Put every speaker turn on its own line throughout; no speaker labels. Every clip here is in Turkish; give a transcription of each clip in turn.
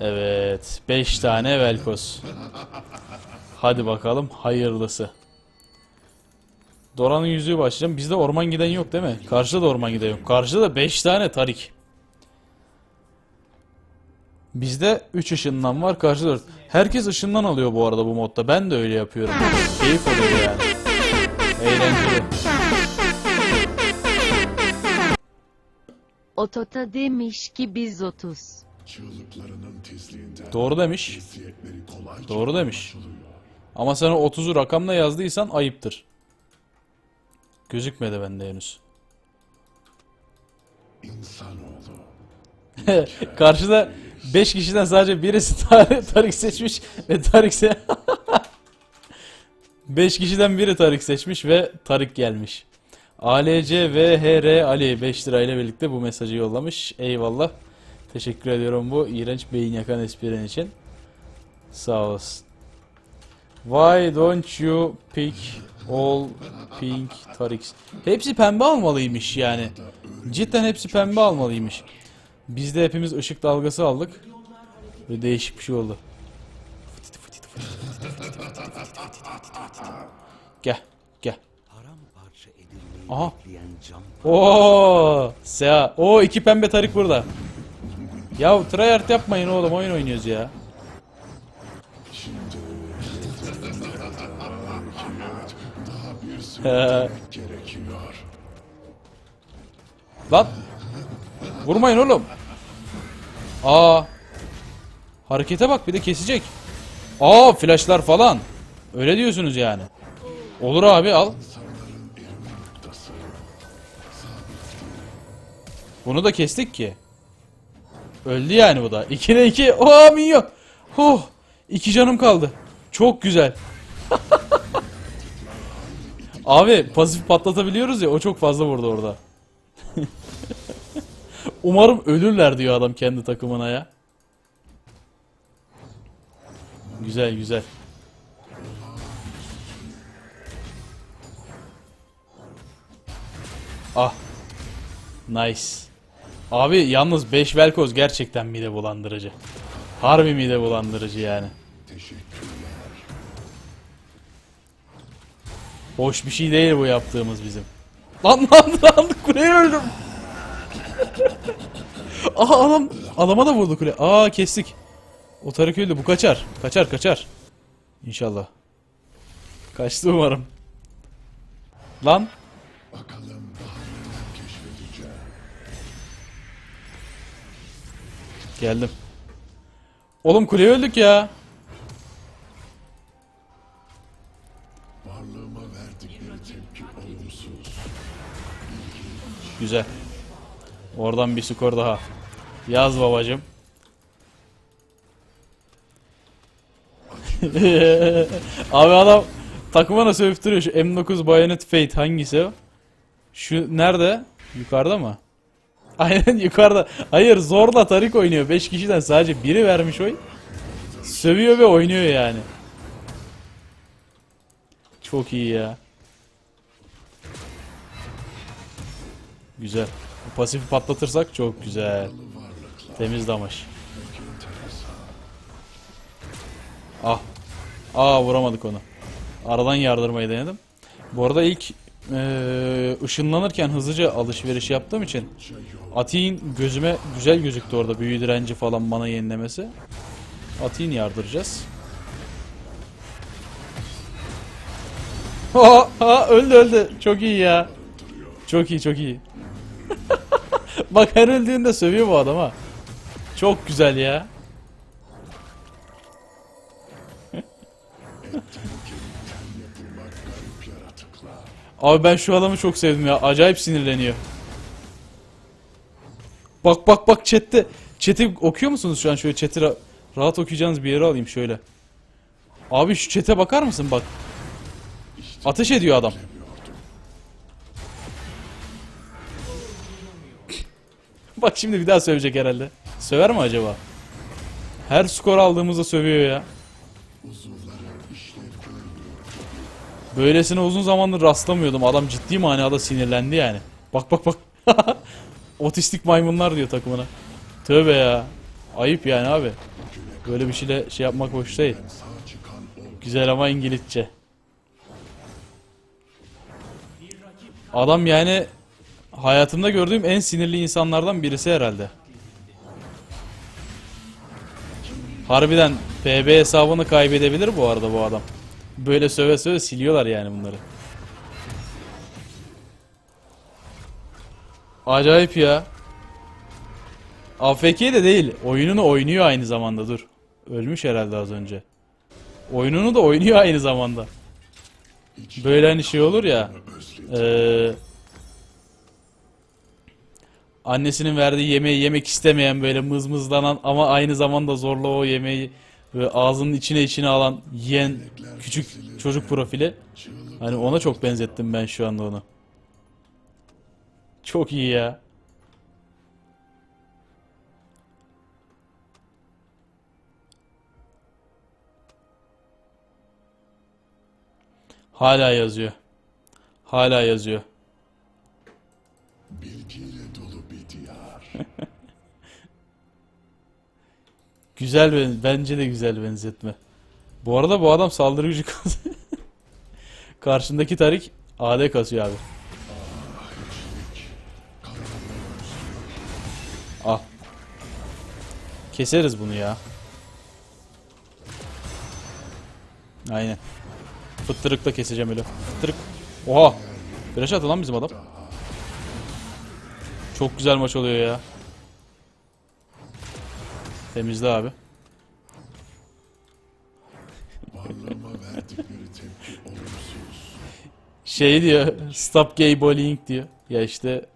Evet. 5 tane Velkos. Hadi bakalım hayırlısı. Dora'nın yüzüğü başlayacağım. Bizde orman giden yok değil mi? Karşıda da orman giden yok. Karşıda da 5 tane Tarik. Bizde 3 ışından var. Karşıda 4. Herkes ışından alıyor bu arada bu modda. Ben de öyle yapıyorum. Keyif oluyor yani. Eğlenceli.
Otota demiş ki biz 30.
Çığlıklarının tizliğinden
Doğru demiş. Doğru demiş. Ama sen o 30'u rakamla yazdıysan ayıptır. Gözükmedi bende henüz.
İnsanoğlu
Karşıda 5 kişiden sadece birisi Tarık, Tarık seçmiş ve Tarık se 5 kişiden biri Tarık seçmiş ve Tarık gelmiş. ALC ve HR Ali 5 lirayla birlikte bu mesajı yollamış. Eyvallah. Teşekkür ediyorum bu iğrenç beyin yakan esprin için. Sağ olasın. Why don't you pick all pink Tariks? Hepsi pembe almalıymış yani. Cidden hepsi pembe almalıymış. Biz de hepimiz ışık dalgası aldık. Ve değişik bir şey oldu. Gel, gel. Aha. Oo, Seha. Oo iki pembe tarik burada. Ya tryhard yapmayın oğlum oyun oynuyoruz ya.
gerekiyor.
Lan. Vurmayın oğlum. Aa. Harekete bak bir de kesecek. Aa flashlar falan. Öyle diyorsunuz yani. Olur abi al. Bunu da kestik ki. Öldü yani bu da. 2'de 2. Oha minyon. Oh. 2 canım kaldı. Çok güzel. abi pasif patlatabiliyoruz ya o çok fazla vurdu orada. Umarım ölürler diyor adam kendi takımına ya. Güzel güzel. Ah. Nice. Abi yalnız 5 Velkoz gerçekten mide bulandırıcı. Harbi mide bulandırıcı yani. Hoş bir şey değil bu yaptığımız bizim. Lan lan lan kuleyi öldüm. Aha adam adama da vurdu kule. Aa kestik. O Tarık öldü bu kaçar. Kaçar kaçar. İnşallah. Kaçtı umarım. Lan
Bakalım
geldim. Oğlum kuleye öldük ya.
Varlığıma verdikleri tepki olumsuz.
Güzel. Oradan bir skor daha. Yaz babacım. Abi adam takımına sövüp Şu M9 Bayonet Fate hangisi o? Şu nerede? Yukarıda mı? Aynen yukarıda. Hayır zorla Tarik oynuyor. 5 kişiden sadece biri vermiş oy. Sövüyor ve oynuyor yani. Çok iyi ya. Güzel. Pasifi patlatırsak çok güzel. Temiz damaş. Ah. Aa vuramadık onu. Aradan yardırmayı denedim. Bu arada ilk eee, ışınlanırken hızlıca alışveriş yaptığım için Ati'nin gözüme güzel gözüktü orada büyü direnci falan bana yenilemesi. Ati'nin yardıracağız. Ha öldü öldü. Çok iyi ya. Çok iyi çok iyi. Bak her öldüğünde sövüyor bu adam ha. Çok güzel ya. Abi ben şu adamı çok sevdim ya. Acayip sinirleniyor. Bak bak bak chatte. Chat'i okuyor musunuz şu an? Şöyle chat'i ra- rahat okuyacağınız bir yere alayım şöyle. Abi şu chat'e bakar mısın bak. Ateş ediyor adam. bak şimdi bir daha sövecek herhalde. Söver mi acaba? Her skor aldığımızda sövüyor ya. Böylesine uzun zamandır rastlamıyordum. Adam ciddi manada sinirlendi yani. Bak bak bak. Otistik maymunlar diyor takımına. Tövbe ya. Ayıp yani abi. Böyle bir şeyle şey yapmak hoş değil. Güzel ama İngilizce. Adam yani hayatımda gördüğüm en sinirli insanlardan birisi herhalde. Harbiden PB hesabını kaybedebilir bu arada bu adam. Böyle söve söve siliyorlar yani bunları. Acayip ya. AFK de değil. Oyununu oynuyor aynı zamanda dur. Ölmüş herhalde az önce. Oyununu da oynuyor aynı zamanda. Böyle hani şey olur ya. eee, annesinin verdiği yemeği yemek istemeyen böyle mızmızlanan ama aynı zamanda zorla o yemeği böyle ağzının içine içine alan yiyen küçük çocuk profili. Hani ona çok benzettim ben şu anda onu. Çok iyi ya. Hala yazıyor. Hala yazıyor.
bilgiyle
Güzel ben- bence de güzel benzetme. Bu arada bu adam saldırı gücü kasıyor. Karşındaki Tarik AD kasıyor abi. Al. Keseriz bunu ya. Aynen. Fıttırıkla keseceğim öyle. Fıttırık. Oha. Flash attı lan bizim adam. Çok güzel maç oluyor ya. Temizle abi. Şey diyor, stop gay bullying diyor. Ya işte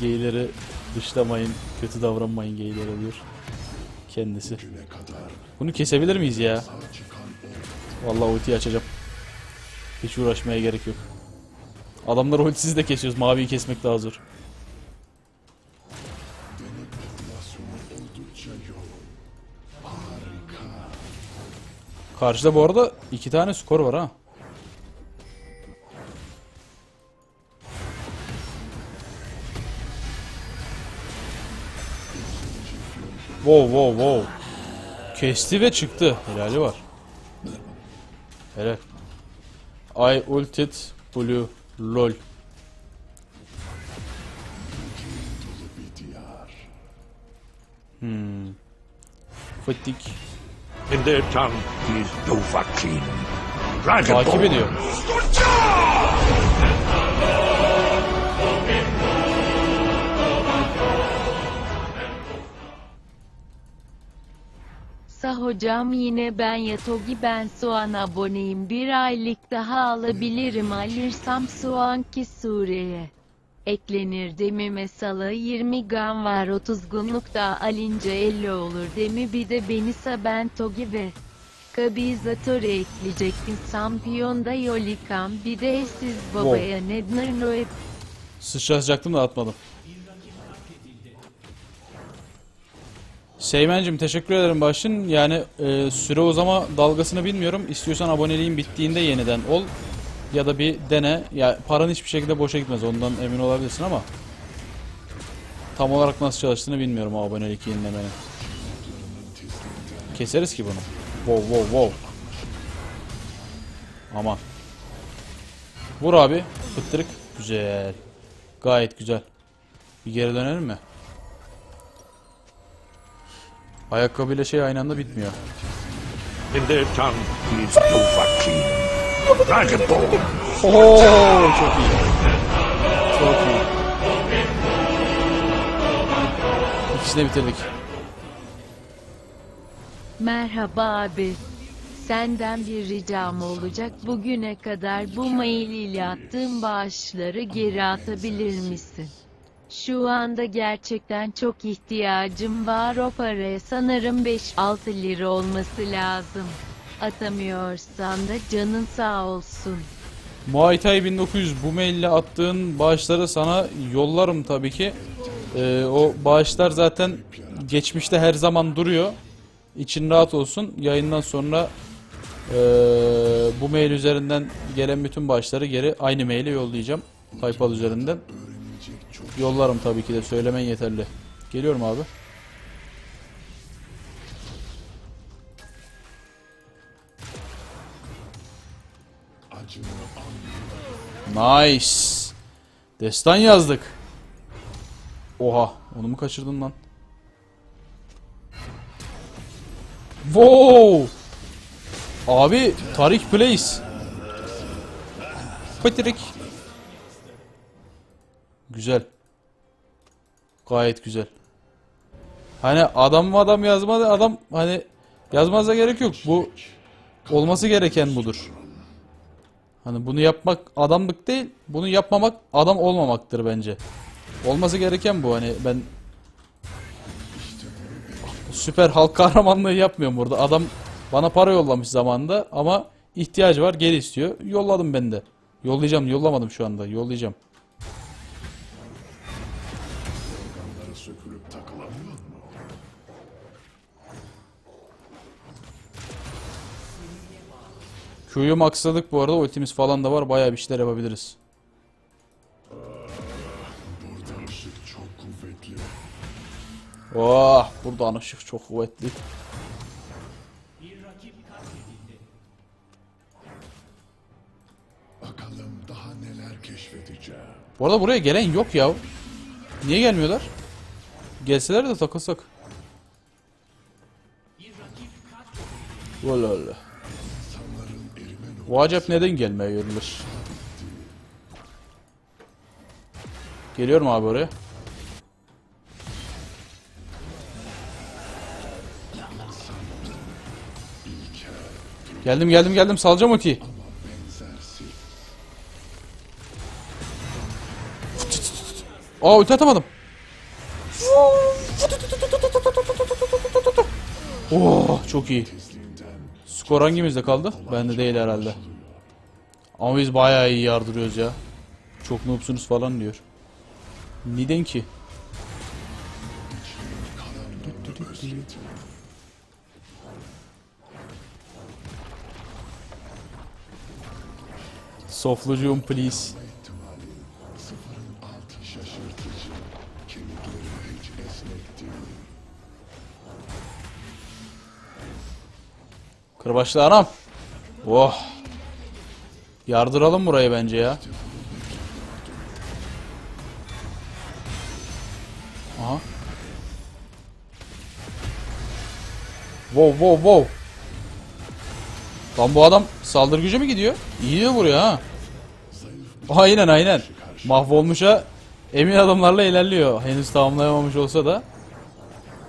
gayleri dışlamayın, kötü davranmayın gaylere diyor kendisi. Bunu kesebilir miyiz ya? Vallahi ultiyi açacağım. Hiç uğraşmaya gerek yok. Adamları ultisiz de kesiyoruz. Maviyi kesmek daha zor. Karşıda bu arada iki tane skor var ha. Wow wow wow. Kesti ve çıktı. Helali var. Helal. I ulted blue lol.
diyar.
Fıttik.
In their tongue is Dovahkiin. Dragon
Takip ediyor.
Sa hocam yine ben Yatogi ben soğan aboneyim. Bir aylık daha alabilirim alırsam soğanki sureye. Eklenir demi mesela 20 gram var 30 günlük daha alınca 50 olur demi bir de benisa ben togi ve Kabizatörü ekleyecektim Sampiyonda yolikam bir de siz babaya neden öyle
Sıçrayacaktım da atmadım. Seymen'cim teşekkür ederim başın. Yani e, süre uzama dalgasını bilmiyorum. İstiyorsan aboneliğin bittiğinde yeniden ol. Ya da bir dene. Ya paran hiçbir şekilde boşa gitmez. Ondan emin olabilirsin ama. Tam olarak nasıl çalıştığını bilmiyorum abonelik yenilemenin. Keseriz ki bunu. Wow wow wow. Aman. Vur abi. Fıttırık. Güzel. Gayet güzel. Bir geri dönelim mi? Ayakkabıyla şey aynı anda bitmiyor.
In their tongue is. Dragon Ball.
Oo çok iyi. Çok iyi. İkisini de bitirdik.
Merhaba abi. Senden bir ricam olacak. Bugüne kadar bu mail ile attığım bağışları geri atabilir misin? Şu anda gerçekten çok ihtiyacım var o paraya. Sanırım 5-6 lira olması lazım. Atamıyorsan da canın sağ olsun.
Muay Thai 1900 bu maille attığın bağışları sana yollarım tabii ki. Ee, o bağışlar zaten geçmişte her zaman duruyor. İçin rahat olsun. Yayından sonra ee, bu mail üzerinden gelen bütün bağışları geri aynı maile yollayacağım. PayPal üzerinden. Yollarım tabii ki de söylemen yeterli. Geliyorum abi. Nice. Destan yazdık. Oha. Onu mu kaçırdın lan? Wow. Abi Tarik Place. Patrik. Güzel. Gayet güzel. Hani adam mı adam yazmadı adam hani yazmazsa gerek yok. Bu olması gereken budur. Hani bunu yapmak adamlık değil, bunu yapmamak adam olmamaktır bence. Olması gereken bu hani ben süper halk kahramanlığı yapmıyorum burada. Adam bana para yollamış zamanında ama ihtiyacı var geri istiyor. Yolladım ben de. Yollayacağım, yollamadım şu anda. Yollayacağım. Q'yu maxladık bu arada. Ultimiz falan da var. Bayağı bir şeyler yapabiliriz.
Burada ışık çok kuvvetli.
Oh, buradan çok kuvvetli.
Bakalım daha neler keşfedeceğim.
Bu arada buraya gelen yok ya. Niye gelmiyorlar? Gelseler de takılsak. Valla valla. Bu neden gelmiyorlar? Geliyorum abi oraya. Geldim geldim geldim salacağım ultiyi. Aa ulti atamadım. Oh çok iyi. Skor hangimizde kaldı? Bende değil herhalde. Ama biz bayağı iyi yardırıyoruz ya. Çok noobsunuz falan diyor. Neden ki? Soflucuğum please. Kırbaçlı anam. Oh. Yardıralım burayı bence ya. Aha. Wow wow wow. Lan bu adam saldırı gücü mü gidiyor? İyi de vuruyor ha. Aynen aynen. Mahvolmuşa emin adımlarla ilerliyor. Henüz tamamlayamamış olsa da.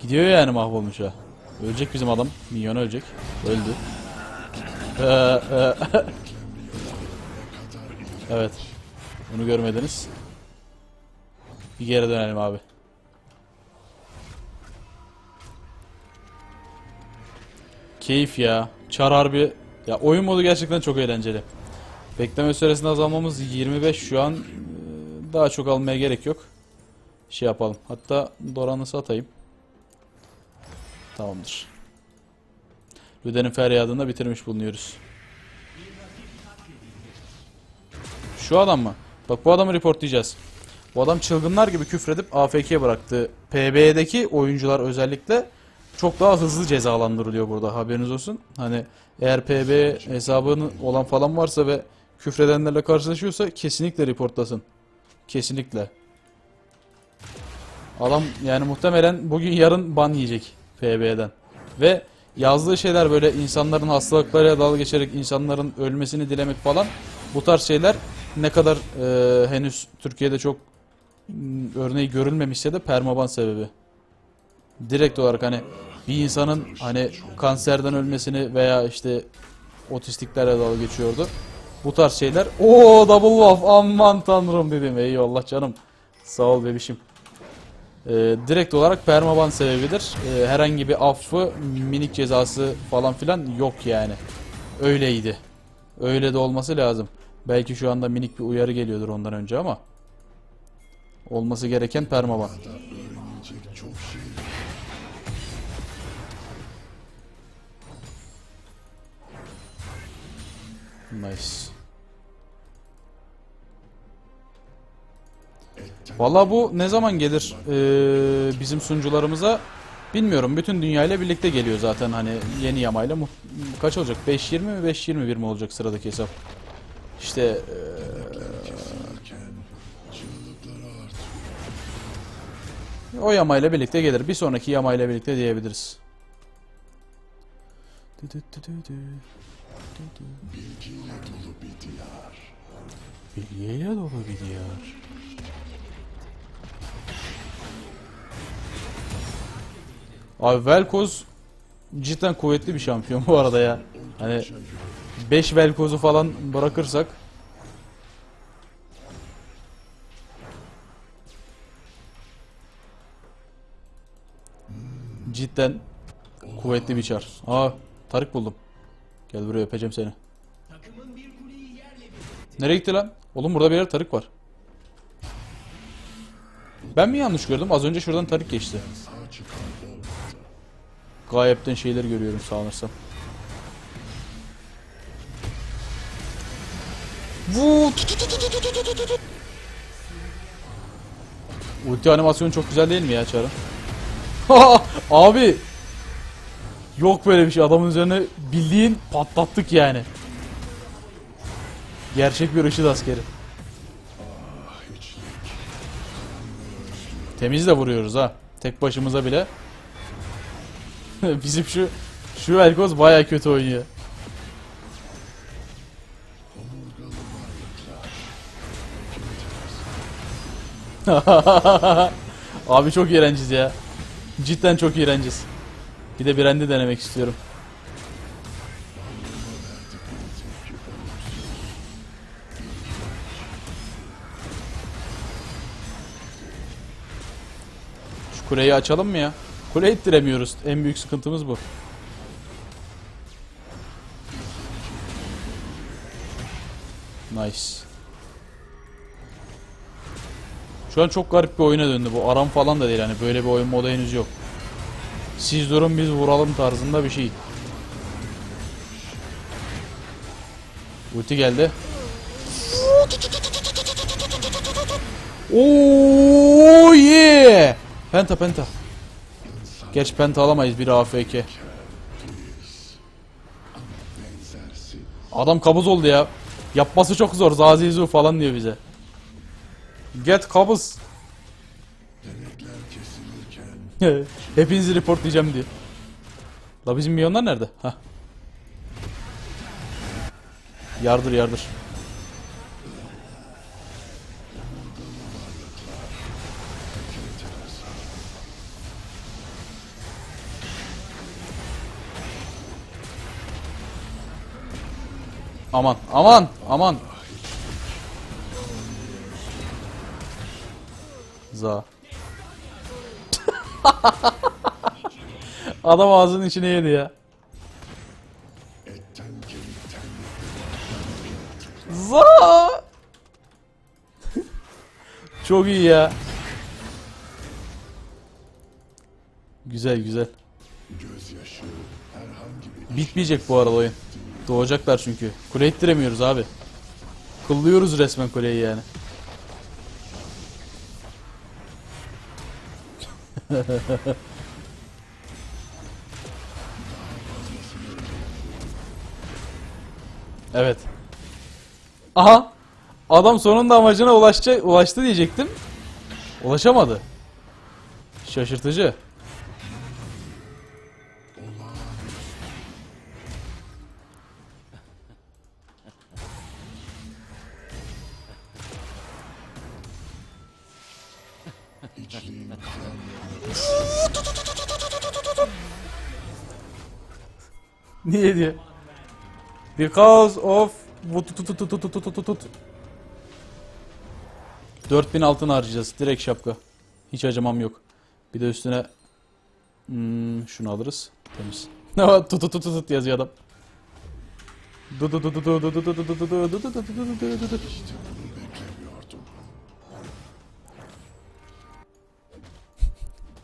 Gidiyor yani mahvolmuşa. Ölecek bizim adam. Minyon ölecek. Öldü. Ee, e, evet. Bunu görmediniz. Bir geri dönelim abi. Keyif ya. Çar harbi. Ya oyun modu gerçekten çok eğlenceli. Bekleme süresini azalmamız 25 şu an. Ee, Daha çok almaya gerek yok. Şey yapalım. Hatta Doran'ı satayım. Tamamdır. Lüden'in feryadını da bitirmiş bulunuyoruz. Şu adam mı? Bak bu adamı reportlayacağız. Bu adam çılgınlar gibi küfredip AFK bıraktı. PB'deki oyuncular özellikle çok daha hızlı cezalandırılıyor burada haberiniz olsun. Hani eğer PB hesabının olan falan varsa ve küfredenlerle karşılaşıyorsa kesinlikle reportlasın. Kesinlikle. Adam yani muhtemelen bugün yarın ban yiyecek PB'den. Ve yazdığı şeyler böyle insanların hastalıklarıyla dalga geçerek insanların ölmesini dilemek falan bu tarz şeyler ne kadar e, henüz Türkiye'de çok m, örneği görülmemişse de permaban sebebi. Direkt olarak hani bir insanın hani kanserden ölmesini veya işte otistiklerle dalga geçiyordu. Bu tarz şeyler. Oo double wolf aman tanrım dedim. Eyvallah canım. Sağ ol bebişim. Ee, direkt olarak permaban sebebidir. Ee, herhangi bir affı, minik cezası falan filan yok yani. Öyleydi. Öyle de olması lazım. Belki şu anda minik bir uyarı geliyordur ondan önce ama olması gereken permaban. Nice. Valla bu ne zaman gelir ee, bizim sunucularımıza bilmiyorum. Bütün dünya ile birlikte geliyor zaten hani yeni yamayla. Kaç olacak? 5.20 mi 5.21 mi olacak sıradaki hesap? İşte ee, o yamayla birlikte gelir. Bir sonraki yamayla birlikte diyebiliriz.
Bilgiyle dolu bir diyar.
Bilgiyle dolu bir diyar. Abi Velkoz cidden kuvvetli bir şampiyon bu arada ya. Hani 5 Velkoz'u falan bırakırsak cidden kuvvetli bir çar. Aa Tarık buldum. Gel buraya öpeceğim seni. Nereye gitti lan? Oğlum burada bir yer Tarık var. Ben mi yanlış gördüm? Az önce şuradan Tarık geçti. Gayepten şeyler görüyorum sanırsam. Vuu. Ulti animasyonu çok güzel değil mi ya Çar'ın? Abi. Yok böyle bir şey. Adamın üzerine bildiğin patlattık yani. Gerçek bir IŞİD askeri. Temiz de vuruyoruz ha. Tek başımıza bile Bizim şu şu Velkoz baya kötü oynuyor. Abi çok iğrenciz ya. Cidden çok iğrenciz. Bir de Brand'i denemek istiyorum. Şu kuleyi açalım mı ya? Kule ittiremiyoruz. En büyük sıkıntımız bu. Nice. Şu an çok garip bir oyuna döndü bu. Aram falan da değil hani böyle bir oyun modu henüz yok. Siz durun biz vuralım tarzında bir şey. Ulti geldi. Oo yeah! Penta penta. Geç penta alamayız bir AFK. Adam kabuz oldu ya. Yapması çok zor. Zazizu falan diyor bize. Get kabız. Hepinizi reportlayacağım diyor. La bizim milyonlar nerede? Hah. Yardır yardır. Aman aman aman. Za. Adam ağzının içine yedi ya. Za. Çok iyi ya. Güzel güzel. Bitmeyecek bu arada oyun. Doğacaklar çünkü. Kule ittiremiyoruz abi. Kıllıyoruz resmen kuleyi yani. evet. Aha. Adam sonunda amacına ulaştı, ulaştı diyecektim. Ulaşamadı. Şaşırtıcı. Niye diyor? Because of tut tut tut tut tut tut tut. 4000 altın harcayacağız. Direkt şapka. Hiç acımam yok. Bir de üstüne hmm, şunu alırız. Temiz. tut tut tut tut yazıyor adam.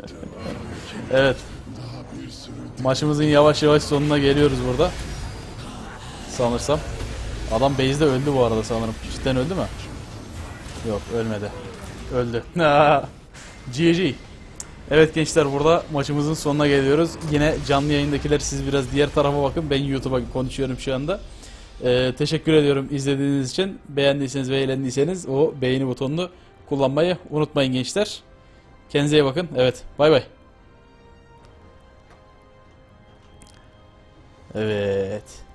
Evet. Maçımızın yavaş yavaş sonuna geliyoruz burada. Sanırsam. Adam base'de öldü bu arada sanırım. Cidden öldü mü? Yok ölmedi. Öldü. GG. Evet gençler burada maçımızın sonuna geliyoruz. Yine canlı yayındakiler siz biraz diğer tarafa bakın. Ben YouTube'a konuşuyorum şu anda. Ee, teşekkür ediyorum izlediğiniz için. Beğendiyseniz ve eğlendiyseniz o beğeni butonunu kullanmayı unutmayın gençler. Kendinize iyi bakın. Evet. Bay bay. Evet.